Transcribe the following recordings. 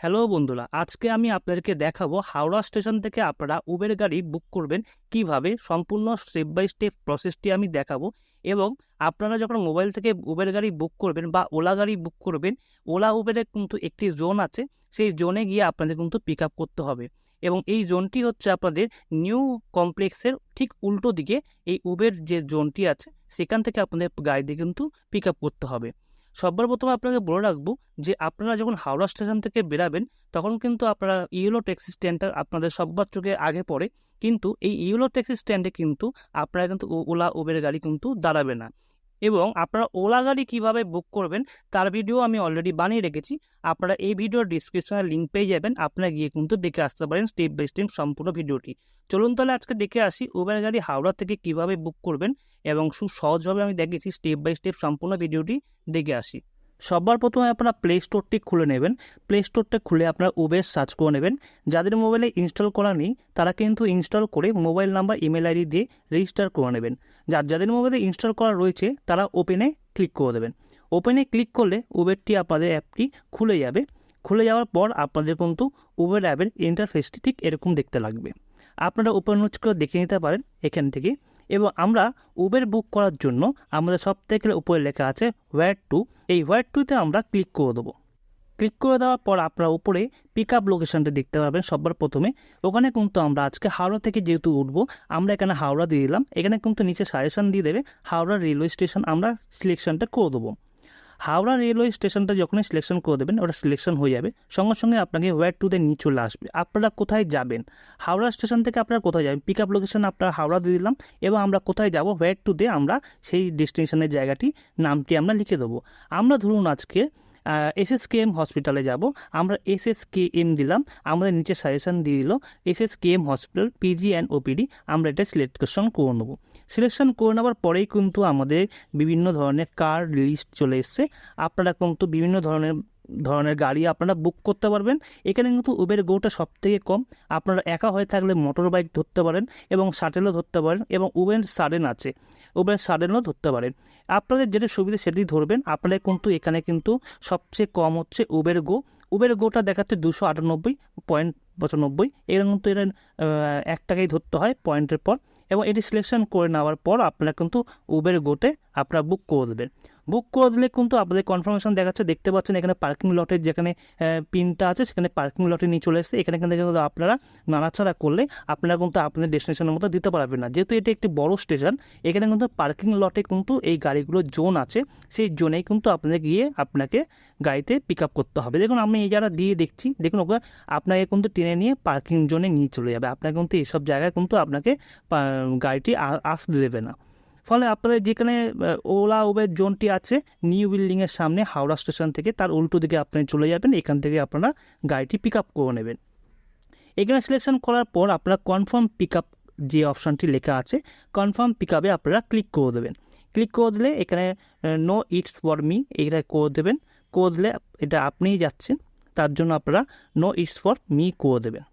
Hello বন্ধুরা, আজকে আমি আপনাদেরকে দেখাবো হাওড়া স্টেশন থেকে আপনারা উবের গাড়ি বুক করবেন, কীভাবে সম্পূর্ণ স্টেপ বাই স্টেপ প্রসেসটি আমি দেখাবো এবং আপনারা যখন মোবাইল থেকে উবের গাড়ি বুক করবেন বা ওলা গাড়ি বুক করবেন ওলা উবেরে কিন্তু একটি জোন আছে, সেই জোনে গিয়ে আপনাদের কিন্তু পিক আপ করতে হবে এবং এই জোনটি হচ্ছে আপনাদের নিউ কমপ্লেক্সের ঠিক উল্টো দিকে, এই উবের যে জোনটি আছে, সেখান থেকে আপনাদের গাড়িটি কিন্তু পিক আপ করতে হবে। সবার প্রথমে আপনাকে বলে রাখব যে আপনারা যখন হাওড়া স্টেশন থেকে বেরাবেন, তখন কিন্তু আপনারা ইয়েলো ট্যাক্সি স্ট্যান্ডটা আপনাদের সব্বার চোখে আগে পড়ে। কিন্তু এই ইয়েলো ট্যাক্সি স্ট্যান্ডে কিন্তু আপনারা কিন্তু ওলা, উবের গাড়ি কিন্তু দাঁড়াবে না। এবং আপনারা ওলা গাড়ি কীভাবে বুক করবেন, তার ভিডিও আমি অলরেডি বানিয়ে রেখেছি। আপনারা এই ভিডিওর ডিসক্রিপশনে লিঙ্ক পেয়ে যাবেন আপনারা গিয়ে কিন্তু দেখে আসতে পারেন স্টেপ বাই স্টেপ সম্পূর্ণ ভিডিওটি চলুন তাহলে আজকে দেখে আসি উবের গাড়ি হাওড়া থেকে কীভাবে বুক করবেন এবং খুব সহজভাবে আমি দেখেছি স্টেপ বাই স্টেপ সম্পূর্ণ ভিডিওটি দেখে আসি। সবার প্রথমে আপনারা প্লে স্টোরটি খুলে নেবেন। প্লে স্টোরটা খুলে আপনারা উবের সার্চ করে নেবেন। যাদের মোবাইলে ইনস্টল করা নেই, তারা কিন্তু ইনস্টল করে মোবাইল নাম্বার ইমেল আইডি দিয়ে রেজিস্টার করে নেবেন। যার, যাদের মোবাইলে ইনস্টল করা রয়েছে, তারা ওপেনে ক্লিক করে দেবেন। ওপেনে ক্লিক করলে উবেরটি আপনাদের অ্যাপটি খুলে যাবে। খুলে যাওয়ার পর আপনাদের কিন্তু উবের অ্যাপের ইন্টারফেসটি ঠিক এরকম দেখতে লাগবে। আপনারা ওপেন করে দেখে নিতে পারেন এখান থেকে। এবং আমরা উবের বুক করার জন্য আমাদের সব থেকে উপরে লেখা আছে ওয়্যার টু এই ওয়্যার টুতে আমরা ক্লিক করে দেবো। ক্লিক করে দেওয়ার পর আপনারা উপরে পিক আপ লোকেশনটা দেখতে পাবেন সবার প্রথমে। ওখানে কিন্তু আমরা আজকে হাওড়া থেকে যেহেতু উঠবো, আমরা এখানে হাওড়া দিয়ে দিলাম। এখানে কিন্তু নিচে সাজেশন দিয়ে দেবে, হাওড়া রেলওয়ে স্টেশন আমরা সিলেকশনটা করে দেবো। হাওড়া রেলওয়ে স্টেশনটা যখনই সিলেকশন করে দেবেন, ওটা সিলেকশন হয়ে যাবে। সঙ্গে সঙ্গে আপনাকে ওয়্যার টুতে নিয়ে চলে আসবে। আপনারা কোথায় যাবেন? হাওড়া স্টেশন থেকে আপনারা কোথায় যাবেন? পিক আপ লোকেশন আপনারা হাওড়া দিয়ে দিলাম, এবং আমরা কোথায় যাব? ওয়্যার দে আমরা সেই ডেস্টিনেশনের জায়গাটি, নামটি আমরা লিখে দেবো। আমরা ধরুন আজকে এস এস কে এম হসপিটালে যাব। আমরা এস এস কে এম দিলাম, আমাদের নিচে সাজেশন দিয়ে দিল S S K M hospital PG and OPD আমরা এটা সিলেকশন করে নেব। সিলেকশন করে নেওয়ার পরেই কিন্তু আমাদের বিভিন্ন ধরনের কার্ড লিস্ট চলে এসছে। আপনারা কিন্তু বিভিন্ন ধরনের ধরনের গাড়ি আপনারা বুক করতে পারবেন। এখানে কিন্তু উবের গোটা সব থেকে কম। আপনারা একা হয়ে থাকলে মোটর বাইক ধরতে পারেন এবং শাটেলও ধরতে পারেন এবং উবের সাডেন আছে। উবের সাডেনও ধরতে পারেন। আপনাদের যেটা সুবিধা সেটি ধরবেন। আপনারা কিন্তু এখানে কিন্তু সবচেয়ে কম হচ্ছে উবের গো উবের গোটা দেখাচ্ছে দুশো আটানব্বই পয়েন্ট পঁচানব্বই। এরকম কিন্তু এর এক টাকাই ধরতে হয় পয়েন্টের পর। এবং এটি সিলেকশন করে নেওয়ার পর আপনারা কিন্তু উবের গোতে আপনারা বুক করে দেবেন। বুক করে দিলে কিন্তু আপনাদের কনফার্মেশন দেখাচ্ছে, দেখতে পাচ্ছেন এখানে পার্কিং লটের যেখানে পিনটা আছে, সেখানে পার্কিং লটে নিয়ে চলে এসেছে। এখানে কিন্তু আপনারা নাড়াছাড়া করলে আপনারা কিন্তু আপনাদের ডেস্টিনেশনের মতো দিতে পারবেন না। যেহেতু এটি একটি বড় স্টেশন এখানে কিন্তু পার্কিং লটে কিন্তু এই গাড়িগুলোর জোন আছে। সেই জোনেই কিন্তু আপনাদের গিয়ে আপনাকে গাড়িতে পিক আপ করতে হবে। দেখুন আমি এই যারা দিয়ে দেখছি। দেখুন ওকে, আপনাকে কিন্তু টেনে নিয়ে পার্কিং জোনে নিয়ে চলে যাবে। আপনাকে কিন্তু এইসব জায়গায় কিন্তু আপনাকে গাড়িটি আসতে দেবে না। ফলে আপনাদের যেখানে ওলা, উবের জোনটি আছে, নিউ বিল্ডিংয়ের সামনে, হাওড়া স্টেশন থেকে, তার উল্টো দিকে আপনি চলে যাবেন, এখান থেকে আপনারা গাড়িটি পিক আপ করে নেবেন। এখানে সিলেকশন করার পর আপনারা কনফার্ম পিক আপ যে অপশানটি লেখা আছে কনফার্ম পিক আপে আপনারা ক্লিক করে দেবেন। ক্লিক করে দিলে এখানে নো ইটস ফর মি এটা করে দেবেন। করে দিলে এটা আপনিই যাচ্ছেন, তার জন্য আপনারা নো ইটস ফর মি করে দেবেন।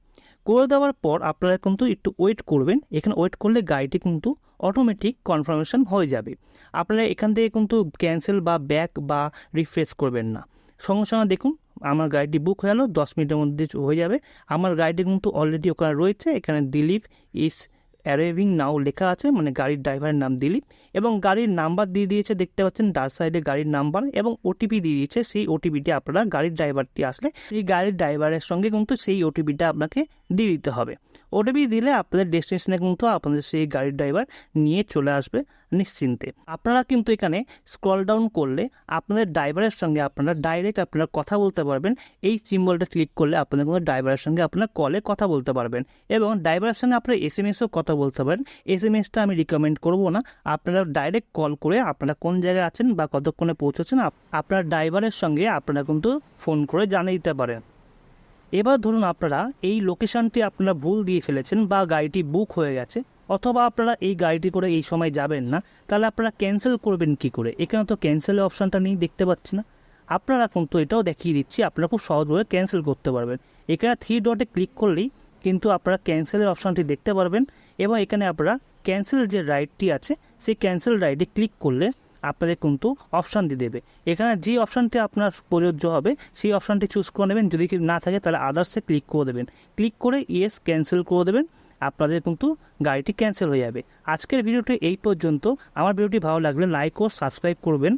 করে দেওয়ার পর আপনারা কিন্তু একটু ওয়েট করবেন। এখানে ওয়েট করলে গাড়িটি কিন্তু অটোমেটিক কনফার্মেশন হয়ে যাবে। আপনারা এখান থেকে কিন্তু ক্যান্সেল বা ব্যাক বা রিফ্রেশ করবেন না। সঙ্গে সঙ্গে দেখুন, আমার গাড়িটি বুক হয়ে গেলো, দশ মিনিটের মধ্যে হয়ে যাবে। আমার গাড়িটি কিন্তু অলরেডি ওখানে রয়েছে, এখানে দিলীপ ইস অ্যারাইভিং নাও লেখা আছে মানে গাড়ির ড্রাইভারের নাম দিলীপ। এবং গাড়ির নাম্বার দিয়ে দিয়েছে, দেখতে পাচ্ছেন, ডান সাইডে গাড়ির নাম্বার এবং ওটিপি দিয়ে দিয়েছে, সেই ওটিপিটি আপনারা গাড়ির ড্রাইভারটি আসলে, এই গাড়ির ড্রাইভারের সঙ্গে কিন্তু সেই ওটিপিটা আপনাকে দিয়ে দিতে হবে। ওটিপি দিলে আপনাদের ডেস্টিনেশনে কিন্তু আপনাদের সেই গাড়ির ড্রাইভার নিয়ে চলে আসবে নিশ্চিন্তে। আপনারা কিন্তু এখানে স্ক্রল ডাউন করলে আপনাদের ড্রাইভারের সঙ্গে আপনারা ডাইরেক্ট আপনারা কথা বলতে পারবেন। এই সিম্বলটা ক্লিক করলে আপনাদের কোনো ড্রাইভারের সঙ্গে আপনারা কলে কথা বলতে পারবেন এবং ড্রাইভারের সঙ্গে আপনারা এস এম এসও কথা বলতে পারেন। এস এম এসটা আমি রিকমেন্ড করব না। আপনারা ডাইরেক্ট কল করে আপনারা কোন জায়গায় আছেন বা কতক্ষণে পৌঁছেছেন, আপ- আপনার ড্রাইভারের সঙ্গে আপনারা কিন্তু ফোন করে জানিয়ে দিতে পারেন। এবার ধরুন আপনারা এই লোকেশনটি আপনারা ভুল দিয়ে ফেলেছেন বা গাড়িটি বুক হয়ে গেছে, অথবা আপনারা এই গাড়িটি করে এই সময় যাবেন না, তাহলে আপনারা ক্যান্সেল করবেন কি করে? এখানে তো ক্যান্সেলের অপশানটা নেই, দেখতে পাচ্ছি না। আপনারা কিন্তু এটাও দেখিয়ে দিচ্ছি, আপনারা খুব সহজভাবে ক্যান্সেল করতে পারবেন। এখানে থ্রি ডটে ক্লিক করলেই কিন্তু আপনারা ক্যান্সেলের অপশানটি দেখতে পারবেন, এবং এখানে আপনারা ক্যান্সেল যে রাইডটি আছে, সেই ক্যান্সেল রাইডে ক্লিক করলে আপনাদের কিন্তু অপশান দিয়ে দেবে। এখানে যে অপশানটি আপনার প্রযোজ্য হবে, সেই অপশানটি চুজ করে নেবেন। যদি না থাকে, তাহলে আদার্সে ক্লিক করে দেবেন। ক্লিক করে ইয়েস ক্যান্সেল করে দেবেন। আপনাদের কিন্তু গাড়িটি ক্যান্সেল হয়ে যাবে। আজকের ভিডিওটি এই পর্যন্ত। আমার ভিডিওটি ভালো লাগলে লাইক ও সাবস্ক্রাইব করবেন।